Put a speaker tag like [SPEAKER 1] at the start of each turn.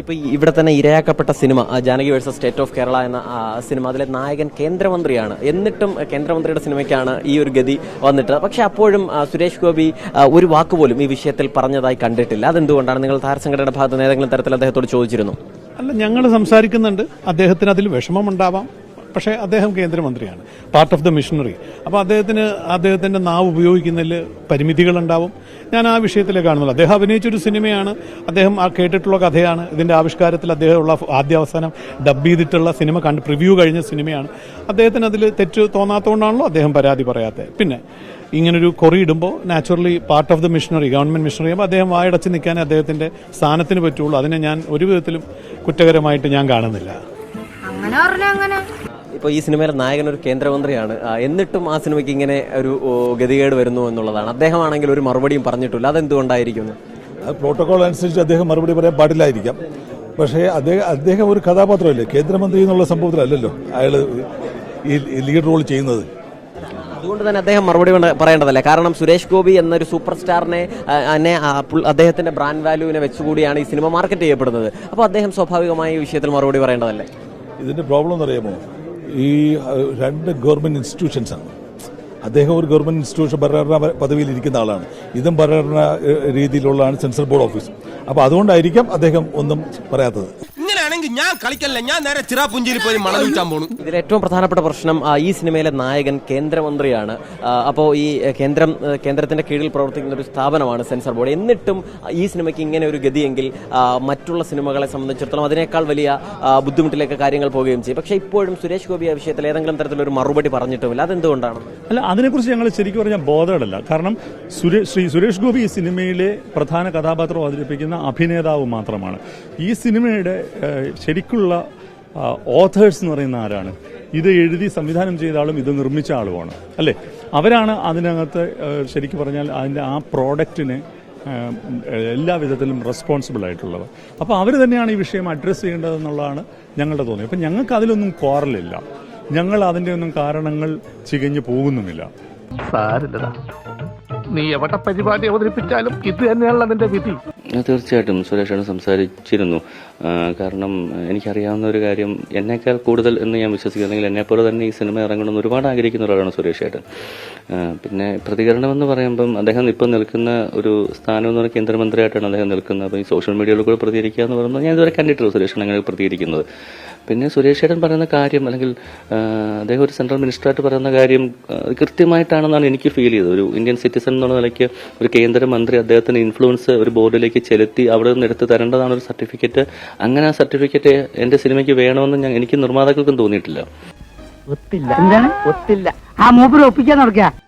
[SPEAKER 1] ഇപ്പൊ ഇവിടെ തന്നെ ഇരയാക്കപ്പെട്ട cinema Janaki versus state of Kerala എന്ന സിനിമ അതിലെ നായകൻ കേന്ദ്രമന്ത്രിയാണ്. എന്നിട്ടും കേന്ദ്രമന്ത്രിയുടെ സിനിമയ്ക്കാണ് ഈ ഒരു ഗതി വന്നിട്ട്. പക്ഷെ അപ്പോഴും സുരേഷ് ഗോപി ഒരു വാക്ക് പോലും ഈ വിഷയത്തിൽ പറഞ്ഞതായി കണ്ടിട്ടില്ല. അതെന്തുകൊണ്ടാണ് നിങ്ങൾ താരസംഘടനയുടെ ഭാഗത്ത് നിന്ന് ഏതെങ്കിലും തരത്തിൽ അദ്ദേഹത്തോട് ചോദിച്ചിരുന്നു?
[SPEAKER 2] അല്ല ഞങ്ങൾ സംസാരിക്കുന്നുണ്ട്. അദ്ദേഹത്തിന് അതിൽ വിഷമമുണ്ടാവാം. പക്ഷേ അദ്ദേഹം കേന്ദ്രമന്ത്രിയാണ്. പാർട്ട് ഓഫ് ദ മിഷനറി അപ്പോൾ അദ്ദേഹത്തിന് അദ്ദേഹത്തിന്റെ നാവ് ഉപയോഗിക്കുന്നതിൽ പരിമിതികളുണ്ടാവും. ഞാൻ ആ വിഷയത്തിലേക്ക് കാണുന്നുള്ളൂ. അദ്ദേഹം അഭിനയിച്ചൊരു സിനിമയാണ്. അദ്ദേഹം ആ കേട്ടിട്ടുള്ള കഥയാണ്. ഇതിന്റെ ആവിഷ്കാരത്തിൽ അദ്ദേഹമുള്ള ആദ്യ അവസാനം ഡബ് ചെയ്തിട്ടുള്ള സിനിമ കണ്ട് പ്രിവ്യൂ കഴിഞ്ഞ സിനിമയാണ്. അദ്ദേഹത്തിന് അതിൽ തെറ്റ് തോന്നാത്തതുകൊണ്ടാണല്ലോ അദ്ദേഹം പരാതി പറയാത്തത് പിന്നെ ഇങ്ങനൊരു കൊറി ഇടുമ്പോൾ naturally part of the missionary government missionary ആകുമ്പോൾ അദ്ദേഹം വായടച്ച് നിൽക്കാനേ അദ്ദേഹത്തിന്റെ സ്ഥാനത്തിന് പറ്റുള്ളൂ. അതിനെ ഞാൻ ഒരു വിധത്തിലും കുറ്റകരമായിട്ട് ഞാൻ കാണുന്നില്ല.
[SPEAKER 3] അങ്ങനെ അങ്ങനെ.
[SPEAKER 1] ഇപ്പോൾ ഈ സിനിമയിലെ നായകൻ ഒരു കേന്ദ്രമന്ത്രിയാണ്. എന്നിട്ടും ആ സിനിമയ്ക്ക് ഇങ്ങനെ ഒരു ഗതികേട് വരുന്നു എന്നുള്ളതാണ്. അദ്ദേഹമാണെങ്കിൽ ഒരു മറുപടിയും പറഞ്ഞിട്ടില്ല. അതെന്തുകൊണ്ടായിരിക്കുന്നു
[SPEAKER 4] അത് പ്രോട്ടോകോൾ അനുസരിച്ച് അദ്ദേഹം മറുപടി പറയാൻ പാടില്ലായിരിക്കാം. പക്ഷേ അദ്ദേഹം അദ്ദേഹം ഒരു കഥാപാത്രമല്ലേ? കേന്ദ്രമന്ത്രി എന്നുള്ള സംഭവത്തിലല്ലല്ലോ അയാൾ ഈ ലീഡ് റോൾ ചെയ്യുന്നത്.
[SPEAKER 1] അതുകൊണ്ട് തന്നെ അദ്ദേഹം മറുപടി പറയേണ്ടതല്ലേ? കാരണം സുരേഷ് ഗോപി എന്നൊരു സൂപ്പർ സ്റ്റാറിനെ അദ്ദേഹത്തിന്റെ ബ്രാൻഡ് വാല്യൂവിനെ വെച്ചുകൂടിയാണ് ഈ സിനിമ മാർക്കറ്റ് ചെയ്യപ്പെടുന്നത്. അപ്പോൾ അദ്ദേഹം സ്വാഭാവികമായി ഈ വിഷയത്തിൽ മറുപടി പറയേണ്ടതല്ലേ?
[SPEAKER 4] ഇതിന്റെ പ്രോബ്ലം എന്ന് അറിയാമോ? ഈ രണ്ട് ഗവൺമെന്റ് ഇൻസ്റ്റിറ്റ്യൂഷൻസാണ് അദ്ദേഹം ഒരു ഗവൺമെന്റ് ഇൻസ്റ്റിറ്റ്യൂഷൻ ഭരണഘടന പദവിയിൽ ഇരിക്കുന്ന ആളാണ്. ഇതും ഭരണഘടനാ രീതിയിലുള്ളതാണ് സെൻസർ ബോർഡ് ഓഫീസ്. അപ്പോൾ അതുകൊണ്ടായിരിക്കാം അദ്ദേഹം ഒന്നും പറയാത്തത്.
[SPEAKER 5] ഞാൻ കളിക്കല്ല? ഞാൻ നേരെ ചിറാപുഞ്ചിയിൽ പോയി മണൽ വിൽക്കാൻ പോണു.
[SPEAKER 1] ഇതിൽ ഏറ്റവും പ്രധാനപ്പെട്ട പ്രശ്നം ആ, ഈ സിനിമയിലെ നായകൻ കേന്ദ്രമന്ത്രിയാണ്. അപ്പോൾ ഈ കേന്ദ്രം കേന്ദ്രത്തിന്റെ കീഴിൽ പ്രവർത്തിക്കുന്ന ഒരു സ്ഥാപനമാണ് സെൻസർ ബോർഡ്. എന്നിട്ടും ഈ സിനിമയ്ക്ക് ഇങ്ങനെ ഒരു ഗതിയെങ്കിൽ ആ, മറ്റുള്ള സിനിമകളെ സംബന്ധിച്ചിടത്തോളം അതിനേക്കാൾ വലിയ ആ, ബുദ്ധിമുട്ടിലേക്ക് കാര്യങ്ങൾ പോവുകയും ചെയ്യും. പക്ഷേ ഇപ്പോഴും സുരേഷ് ഗോപി ആ വിഷയത്തിൽ ഏതെങ്കിലും തരത്തിലൊരു മറുപടി പറഞ്ഞിട്ടുമില്ല. അതെന്തുകൊണ്ടാണ്?
[SPEAKER 6] അല്ല അതിനെക്കുറിച്ച് ഞങ്ങൾ ശരിക്കും പറഞ്ഞാൽ ബോധമല്ല കാരണം സുരേഷ് ശ്രീ സുരേഷ് ഗോപി ഈ സിനിമയിലെ പ്രധാന കഥാപാത്രം അവതരിപ്പിക്കുന്ന അഭിനേതാവ് മാത്രമാണ്. ഈ സിനിമയുടെ ഏഹ്, ശരിക്കുള്ള ഓഥേഴ്സ് എന്ന് പറയുന്ന ആരാണ്? ഇത് എഴുതി സംവിധാനം ചെയ്ത ആളും ഇത് നിർമ്മിച്ച ആളുമാണ്. അല്ലേ? അവരാണ് അതിനകത്ത് ശരിക്കും പറഞ്ഞാൽ അതിന്റെ ആ പ്രോഡക്റ്റിനെ എല്ലാ വിധത്തിലും റെസ്പോൺസിബിൾ ആയിട്ടുള്ളത് അപ്പോൾ അവർ തന്നെയാണ് ഈ വിഷയം അഡ്രസ്സ് ചെയ്യേണ്ടതെന്നുള്ളതാണ് ഞങ്ങളുടെ തോന്നിയത് അപ്പം ഞങ്ങൾക്ക് അതിലൊന്നും കോറലില്ല ഞങ്ങൾ അതിന്റെ ഒന്നും കാരണങ്ങൾ ചികഞ്ഞു പോകുന്നുമില്ല.
[SPEAKER 7] സാരില്ലടാ. നീ എവിടെ പരിപാടി അവതരിപ്പിച്ചാലും ഇത് തന്നെയാണല്ലോ അതിന്റെ വിധി.
[SPEAKER 8] തീർച്ചയായിട്ടും സുരേഷാണ് സംസാരിച്ചിരുന്നു. കാരണം എനിക്കറിയാവുന്ന ഒരു കാര്യം എന്നേക്കാൾ കൂടുതൽ എന്ന് ഞാൻ വിശ്വസിക്കുന്നു അല്ലെങ്കിൽ എന്നെപ്പോലെ തന്നെ ഈ സിനിമ ഇറങ്ങണമെന്ന് ഒരുപാട് ആഗ്രഹിക്കുന്ന ഒരാളാണ് സുരേഷ് ഏട്ടൻ. പിന്നെ പ്രതികരണം എന്ന് പറയുമ്പം അദ്ദേഹം ഇപ്പം നിൽക്കുന്ന ഒരു സ്ഥാനം എന്ന് പറഞ്ഞാൽ കേന്ദ്രമന്ത്രിയായിട്ടാണ് അദ്ദേഹം നിൽക്കുന്നത്. അപ്പോൾ ഈ സോഷ്യൽ മീഡിയയിൽ കൂടെ പ്രതികരിക്കുക എന്ന് പറയുമ്പോൾ ഞാൻ ഇതുവരെ കണ്ടിട്ടുള്ളൂ സുരേഷൻ അങ്ങനെ പ്രതികരിക്കുന്നത്. പിന്നെ സുരേഷ് ഏട്ടൻ പറയുന്ന കാര്യം അല്ലെങ്കിൽ അദ്ദേഹം ഒരു സെൻട്രൽ മിനിസ്റ്ററായിട്ട് പറയുന്ന കാര്യം കൃത്യമായിട്ടാണെന്നാണ് എനിക്ക് ഫീൽ ചെയ്തത്. ഒരു ഇന്ത്യൻ സിറ്റിസൺ എന്നുള്ള നിലയ്ക്ക് ഒരു കേന്ദ്രമന്ത്രി അദ്ദേഹത്തിന് ഇൻഫ്ലുവൻസ് ഒരു ബോർഡിലേക്ക് ചെലുത്തി അവിടെ നിന്ന് എടുത്ത് തരേണ്ടതാണ് ഒരു സർട്ടിഫിക്കറ്റ്. അങ്ങനെ ആ സർട്ടിഫിക്കറ്റ് എന്റെ സിനിമയ്ക്ക് വേണമെന്ന് ഞാൻ എനിക്ക് നിർമ്മാതാക്കൾക്കും തോന്നിയിട്ടില്ല.
[SPEAKER 9] ഒത്തില്ല. ഒത്തില്ല. ആ മൂപ്പര് ഒപ്പിക്കാൻ നടക്കുക